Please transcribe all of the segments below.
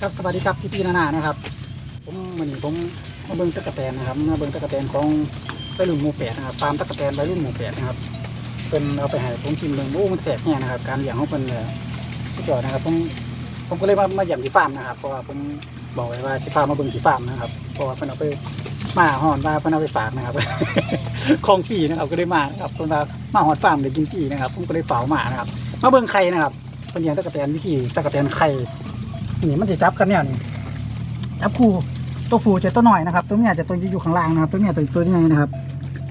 ครับสวัสดีครับพี่พี่นานานะครับ ผมมันผมมาเบิ้งตะกะแตนนะครับมาเบิ้งตะกะแตนของวัยรุ่นหมู่แปดนะครับฟาร์มตะกะแตนวัยรุ่นหมู่แปดนะครับเป็นเอาไปให้ผมชิมเบิ้งโอ้มันแสบเนี่ยนะครับ การเลี้ยงของเป็นเนี่ยสุดยอดนะครับผมผมก็เลยมามาเยี่ยมที่ฟาร์มนะครับเพราะว่าผมบอกไว้ว่าสิพามาเบิ้งที่ฟาร์มนะครับเพราะว่าเพิ่นเอาไปมาหอนว่าเพิ่นเอาไปฝากนะครับของปีนะครับก็ได้มาครับเพิ่นว่ามาหอนฟาร์มได้กินปีนะครับ ผมก็เลยเฝ้ามานะครับมาเบิ้งไข่นะครับเป็นเลี้ยงตะกะแตนวิธีตะกะแตนไข่ นี่มันจะจับกันเนี่ยนี่จับคู่ตัวผู้จะตัวหน่อยนะครับ ตัวเมียจะตัวอยู่ข้างล่างนะครับ ตัวเมียตัวตัวใหญ่นะครับ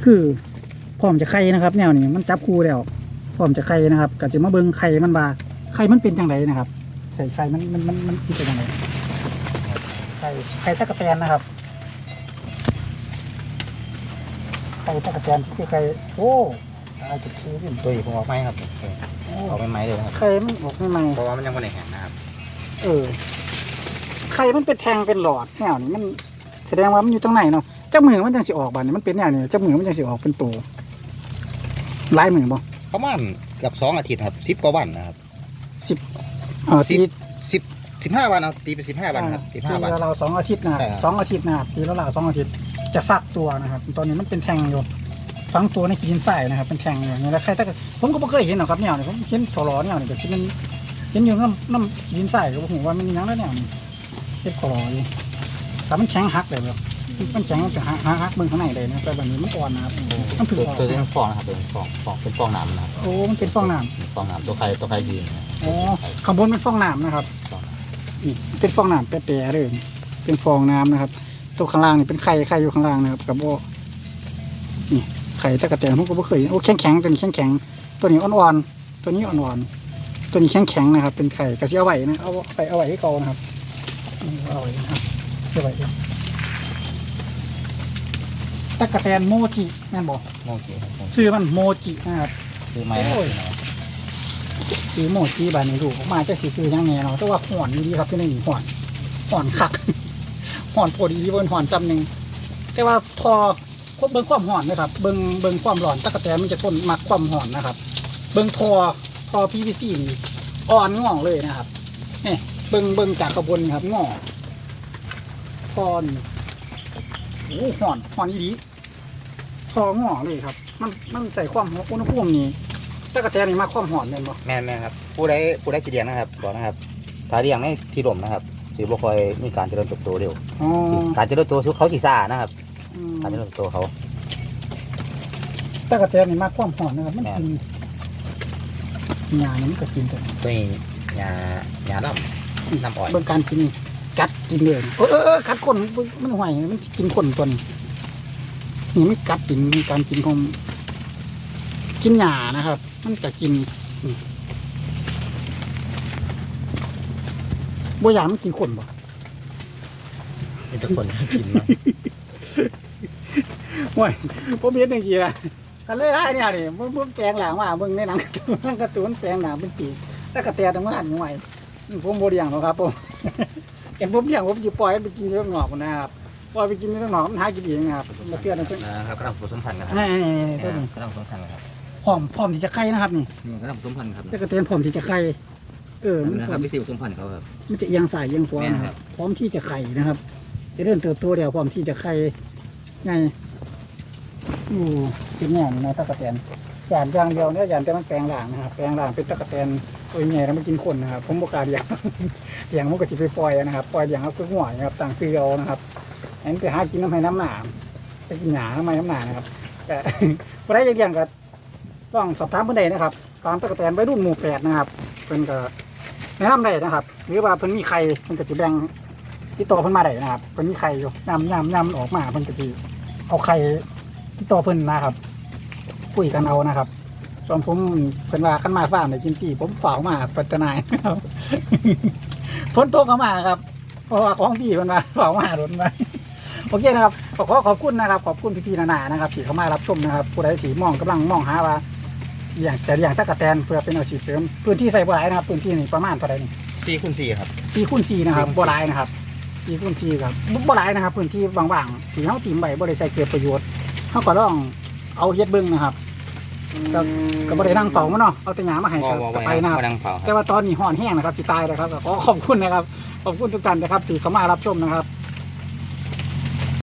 คือพร้อมจะไข่นะครับ แนวนี้มันจับคู่แล้วพร้อมจะไข่นะครับก็จะมาเบิ่งไข่มันบาไข่มันเป็นจังไรนะครับ ใส่ไข่มันมันมันมันเป็นจังไรไข่ไข่ตะกะแตนนะครับไข่ตะกะแตนคือไข่โอ้อาจจะชี้ขึ้นตัวอีกผมออกไหมครับโอ้ออกไม่ไหมเลยนะครับไข่มันออกไม่ไหมเพราะว่ามันยังไม่ได้แห้งนะครับ เออไข่มันเป็นแทงเป็นหลอดแนวนี้มันแสดงว่ามันอยู่ตรงไหนเนาะเจ้ามือมันยังสิออกบานนี้มันเป็นแนวนี้เจ้ามือมันยังสิออกเป็นตัวลายมือบ่ประมาณเกือบสองอาทิตย์ครับสิบกว่าวันนะครับสิบเออสิตีบสิบสิบห้าวันเอาตีเป็นสิบห้าวันครับสิบห้าวันตีเราสองอาทิตย์นะครับใช่ครับสองอาทิตย์นะครับตีเราสองอาทิตย์จะฟักตัวนะครับ ตอนนี้มันเป็นแทงอยู่ฟังตัวในกินใส่นะครับ เป็นแทงอย่างนี้แล้วใครถ้าเกิดผมก็ไม่เคยเห็นหรอกครับแนวนี้ผมเห็นถอรอแนวนี้ก็คิดมัน เห็นอยู่น้ำน้ำกินใส่ก็ผมว่ามันมีหยังแล้วแนวนี้เห็นถอรออยู่แต่มันแข็งหักเลยแบบมันแข็งมันจะหักหักหักเบิ่งข้างในเลยนะแต่แบบนี้มันอ่อนนะครับมันถือตัวออกตัวที่มันฟองนะครับเป็นฟองฟองเป็นฟองน้ำนะครับโอ้มันเป็นฟองน้เป็นฟองน้ำตัวใครตัวใครยืนนะครับำอ๋อข้างบนเป็นฟองน้ำนะครับนี่เป็นฟองน้ำแปะๆเลยเป็นฟองน้ำนะครับ ตัวข้างล่างนี่เป็นไข่ไข่อยู่ข้างล่างนะครับกับโบนี่ไข่ตะกะแตนผมก็บ่เคยเห็นโอ้แข็งแข็งๆตัวนี้แข็งแข็งๆตัวนี้อ่อนๆตัวนี้อ่อนๆ ตัวนี้แข็งแข็งๆนะครับ เป็นไข่กระเจียวไหวนะเอาไปเอาไว้ให้เขานะครับนี่เอาไว้นะครับเอาไว้ตะกะแตนโมจิแม่นบอกโมจิครับผมชื่อมันโมจินะครับซื้อไหมนะคโอ้รับยสีโมจีบานนี้ดูออกมาจะสีซื้อยังไงเนาะแต่ว่าห่อนดีครับที่นี่ห่อนห่อนคักห่อนโพอดีที่บนห่อนจำหนึ่งแต่ว่าทอคบเบิ้งความห่อนนะครับ เบิ้งเบิ้งความร้อนตะกะแตนมันจะทนมักความห่อนนะครับ เบิ้งทอ ทอ PVC นี่อ่อนงอเลยนะครับนี่เบิ้งเบิ้งจากขบวนครับงอทอนี่โอ้ห่อนห่อนอีดีทองอเลยครับ มันมันใส่ความอุณหภูมินี่ตะกะแตนนี่มาความห่อนเลยบ่แม่นแม่นครับ ผู้ใดผู้ใดสีเดียงนะครับบอกนะครับถ้าเดียงในที่ลมนะครับสีบ่ค่อยมีการเจริญเติบโตเร็วอ๋อการเจริญเติบโตเขาสีซ่านะครับ อืมการเจริญเติบโตเขา ตะกะแตนนี่มากความหอมนะครับมันแม่กิน ยานี่มันก็กินแต่ตัวนี้ยายาล่ำน้ำอ้อยเบิ่งการกินนี่กัดกินเลยเออเออเออกัดคนมันห่วยมันกินคนตัวนี้นี่มันกัดกินการกินของกินหญ้านะครับ มันจะกินนี่บ่อยากมันกินคนบ่มีแต่คนกินเนาะห่วยผมเห็นจังซี่ล่ะ กันเลยได้เนี่ยนี่มันมันแปลงหลังมาเบิ่งในหนังการ์ตูนหนังการ์ตูนแปลงหลังเป็นปีตะกะแตนทั้งมันหันห่วยผมบ่เลี้ยงหรอกครับผมเห็นผมเลี้ยงผมจะปล่อยให้ไปกินเรื่องหนอกนะครับปล่อยไปกินเรื่องหนอกมันหากินเองนะครับมาเตือนนะเพื่อนนะครับกำลังผสมพันธุ์กันครับนี่ๆๆตัวนี้กำลังผสมพันธุ์กันครับพร้อมพร้อมที่จะไข่นะครับนี่นี่กำลังผสมพันธุ์ครับตะกะแตนพร้อมที่จะไข่เออมันนะพคร้อรับมวิธีผสมพันธุ์เขาครับมันจะเอียงสายเอียงขวาแม่นนะคครัรับบพร้อมที่จะไข่นะครับ จะเริ่มเติบโตเดียวพร้อมที่จะไข่ไง อู้เป็นแง่นี่นะตะกะแตนยานอย่างเดียวเนี่ยยานแต่มันแปลงร่างนะครับแปลงร่างเป็นตะกะแตนตัวใหญ่แล้วมันกินคนนะครับผมบอกกาเลี้ยงเลี้ยงมันก็จะไปปล่อยนะครับปล่อยเลี้ยงเอาคือหัวนะครับต่างซื้อเอานะครับอันนี้ไปหากินน้ำให้น้ำหนามไปกินหนาน้ำให้น้ำหนานะครับแต่บ่ได้อย่างก็ต้องสอบถามเพื่อนใดนะครับตามตะกะแตนไว้รุ่นหมู่แปดนะครับเพิ่นก็แนะนำได้นะครับ หรือว่าเพิ่นมีใครเพิ่นก็จะแบ่งที่โตเพิ่นมาได้นะครับเพิ่นมีใครอยู่ยำยำยำออกมาเพิ่นก็จะเอาใค รที่ต่อเพิ่นนะครับคุยกันเอานะครับส่วนผมเพิ่นว่าขันมาฟ้าร์มในกินปีผมฝ่าวมาปัตตนายนะครับฝนตกเข้ามาครับเพราะว่าของพี่มันมาฝ่าวมาโดนมาโอเคนะครับขอขอขอบคุณนะครับ ขอบคุณพี่ๆนานานะครับที่เข้ามารับชมนะครับผู้ใดที่มองกำลังมองหาว่าอย่างแต่อย่างตะกะแตนเพื่อเป็นอาชีพเสริมพื้นที่ใส่บ่หลายนะครับพื้นที่นี่ประมาณเท่าไหร่นี่สี่คูณสี่ครับสี่คูณสี่นะครับสี่คูณสี่บ่หลายนะครับสี่คูณสี่ครับบ่บ่หลายนะครับ พื้นที่ว่างๆที่เฮาตีมไว้บ่ได้ใส่เกิดประโยชน์ เฮาก็ลองเอาเฮ็ดเบิ่งนะครับก็ก็บ่ได้นั่งเฝ้ามันเนาะเอาแต่หยามาให้บ่ก็บ่ก็บ่ไปนะครับบ่นั่งเผาคแต่รับว่าตอนนี้ห่อนแห้งนะครับสิตายเลยครับก็ขอขอบคุณนะครับ ขอบคุณทุกท่านนะครับที่เข้ามารับชมนะครับ